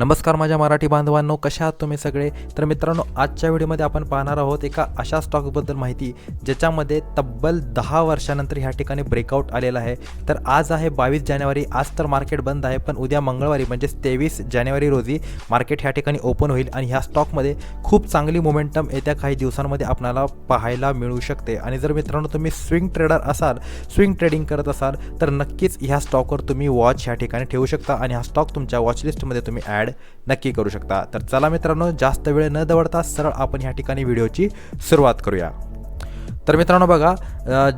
नमस्कार माझ्या मराठी बांधवांनो कशा आहात तुम्ही सगळे? तर मित्रांनो आजच्या व्हिडिओमध्ये आपण पाहणार आहोत एका अशा स्टॉकबद्दल माहिती ज्याच्यामध्ये तब्बल दहा वर्षानंतर ह्या ठिकाणी ब्रेकआउट आलेला आहे. तर आज आहे बावीस जानेवारी आज तर मार्केट बंद आहे पण उद्या मंगळवारी म्हणजेच तेवीस जानेवारी रोजी मार्केट ह्या ठिकाणी ओपन होईल आणि ह्या स्टॉकमध्ये खूप चांगली मोमेंटम येत्या काही दिवसांमध्ये आपल्याला पाहायला मिळू शकते. आणि जर मित्रांनो तुम्ही स्विंग ट्रेडर असाल स्विंग ट्रेडिंग करत असाल तर नक्कीच ह्या स्टॉकवर तुम्ही वॉच ह्या ठिकाणी ठेवू शकता आणि हा स्टॉक तुमच्या वॉचलिस्टमध्ये तुम्ही ॲड नक्की करू शकता. तर चला मित्रांनो जास्त वेळ न दवडता सरळ आपण ह्या ठिकाणी व्हिडिओची सुरुवात करूया. तर मित्रांनो बघा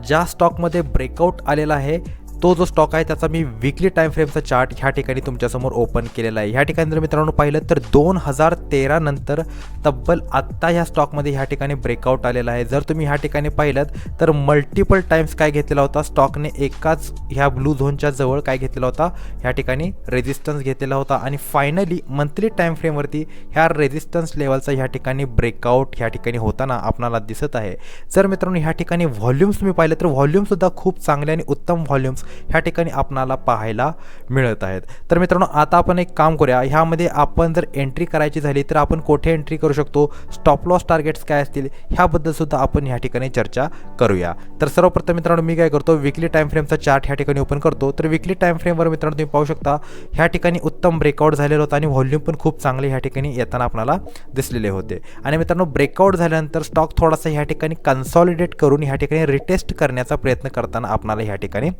ज्या स्टॉकमध्ये ब्रेकआउट आलेला आहे तो जो स्टॉक आहे त्याचा मी विकली टाईम फ्रेमचा चार्ट ह्या ठिकाणी तुमच्यासमोर ओपन केलेला आहे. ह्या ठिकाणी जर मित्रांनो पाहिलं तर दोन हजार तेरा नंतर तब्बल आत्ता ह्या स्टॉकमध्ये ह्या ठिकाणी ब्रेकआउट आलेला आहे. जर तुम्ही ह्या ठिकाणी पाहिलं तर मल्टिपल टाईम्स काय घेतलेला होता? स्टॉकने एकाच ह्या ब्लू झोनच्या जवळ काय घेतलेला होता? ह्या ठिकाणी रेजिस्टन्स घेतलेला होता. आणि फायनली मंथली टाईम फ्रेमवरती ह्या रेजिस्टन्स लेवलचा ह्या ठिकाणी ब्रेकआउट ह्या ठिकाणी होताना आपणाला दिसत आहे. जर मित्रांनो ह्या ठिकाणी व्हॉल्यूम्स तुम्ही पाहिलं तर व्हॉल्यूमसुद्धा खूप चांगले आणि उत्तम व्हॉल्यूम्स ह्या ठिकाणी आपणाला पाहायला मिळत आहेत. तर मित्रांनो आता आपण एक काम करूया. ह्यामध्ये आपण जर एंट्री करायची झाली तर आपण कोठे एंट्री करू शकतो? स्टॉप लॉस टार्गेट्स काय असतील? ह्याबद्दल सुद्धा आपण ह्या ठिकाणी चर्चा करूया. तर सर्वप्रथम मित्रांनो मी काय करतो? विकली टाईम फ्रेमचा चार्ट ह्या ठिकाणी ओपन करतो. तर विकली टाईम फ्रेमवर मित्रांनो तुम्ही पाहू शकता ह्या ठिकाणी उत्तम ब्रेकआउट झालेलं होतं आणि व्हॉल्यूम पण खूप चांगले ह्या ठिकाणी येताना आपल्याला दिसलेले होते. आणि मित्रांनो ब्रेकआउट झाल्यानंतर स्टॉक थोडासा ह्या ठिकाणी कन्सॉलिडेट करून ह्या ठिकाणी रिटेस्ट करण्याचा प्रयत्न करताना आपणाला ह्या ठिकाणी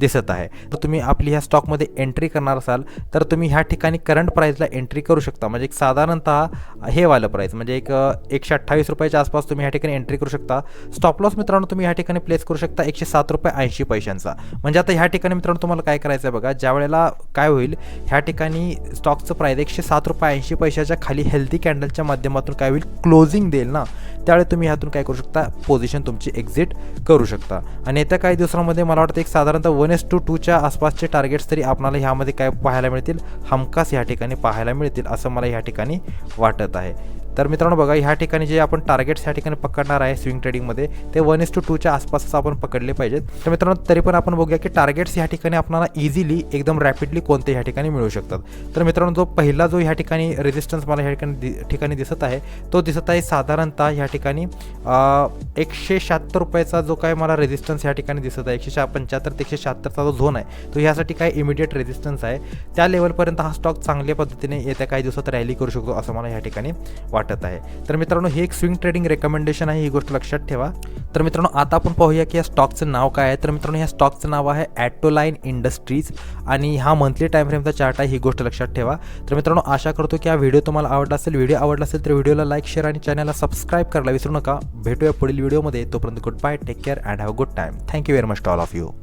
दिसत आहे. तर तुम्ही आपली ह्या स्टॉकमध्ये एंट्री करणार असाल तर तुम्ही ह्या ठिकाणी करंट प्राईजला एंट्री करू शकता. म्हणजे एक साधारणतः हे वालं प्राईस म्हणजे एक एकशे अठ्ठावीस रुपयाच्या आसपास तुम्ही ह्या ठिकाणी एंट्री करू शकता. स्टॉप लॉस मित्रांनो तुम्ही ह्या ठिकाणी प्लेस करू शकता एकशे सात रुपये ऐंशी पैशांचा. म्हणजे आता ह्या ठिकाणी मित्रांनो तुम्हाला काय करायचं आहे बघा ज्या वेळेला काय होईल ह्या ठिकाणी स्टॉकचं प्राईस एकशे सात रुपये ऐंशी पैशाच्या खाली हेल्दी कॅन्डलच्या माध्यमातून काय होईल क्लोजिंग देईल ना. त्यावेळी तुम्ही ह्यातून काय करू शकता? पोझिशन तुमची एक्झिट करू शकता. आणि येत्या काही दिवसांमध्ये मला वाटतं एक साधारणतः वन एस टू टूच्या आसपासचे टार्गेट्स तरी आपल्याला ह्यामध्ये काय पाहायला मिळतील? हमखास ह्या ठिकाणी पाहायला मिळतील असं मला ह्या ठिकाणी वाटत आहे. तर मित्रांनो बघा ह्या ठिकाणी जे आपण टार्गेट्स ह्या ठिकाणी पकडणार आहे स्विंग ट्रेडिंगमध्ये ते वन इज टू टूच्या आसपासच आपण पकडले पाहिजेत. तर मित्रांनो तरी पण आपण बघूया की टार्गेट्स ह्या ठिकाणी आपल्याला इझिली एकदम रॅपिडली कोणते ह्या ठिकाणी मिळू शकतात. तर मित्रांनो जो पहिला जो ह्या ठिकाणी रेजिस्टन्स मला ह्या ठिकाणी ठिकाणी दिसत आहे तो दिसत आहे साधारणतः ह्या ठिकाणी एकशे शहात्तर रुपयाचा जो काय मला रेजिस्टन्स ह्या ठिकाणी दिसत आहे. एकशे शहा पंच्याहत्तर ते एकशे शहात्तरचा जो झोन आहे तो ह्यासाठी काय इमिडिएट रेजिस्टन्स आहे. त्या लेवलपर्यंत हा स्टॉक चांगल्या पद्धतीने येत्या काही दिवसात रॅली करू शकतो असं मला ह्या ठिकाणी वाटत आहे. तर मित्रांनो हे एक स्विंग ट्रेडिंग रेकमेंडेशन आहे ही गोष्ट लक्षात ठेवा. तर मित्रांनो आता आपण पाहूया की या स्टॉकचं नाव काय आहे. तर मित्रांनो ह्या स्टॉकचं नाव आहे ॲटोलाईन इंडस्ट्रीज आणि हा मंथली टाईम फ्रेमचा चार्ट आहे ही गोष्ट लक्षात ठेवा. तर मित्रांनो आशा करतो की हा व्हिडिओ तुम्हाला आवडला असेल. व्हिडिओ आवडला असेल तर व्हिडिओला लाईक शेअर आणि चॅनलला सबस्क्राईब करायला विसरू नका. भेटूया पुढील व्हिडिओमध्ये तोपर्यंत good bye take care and have good time thank you very much to all of you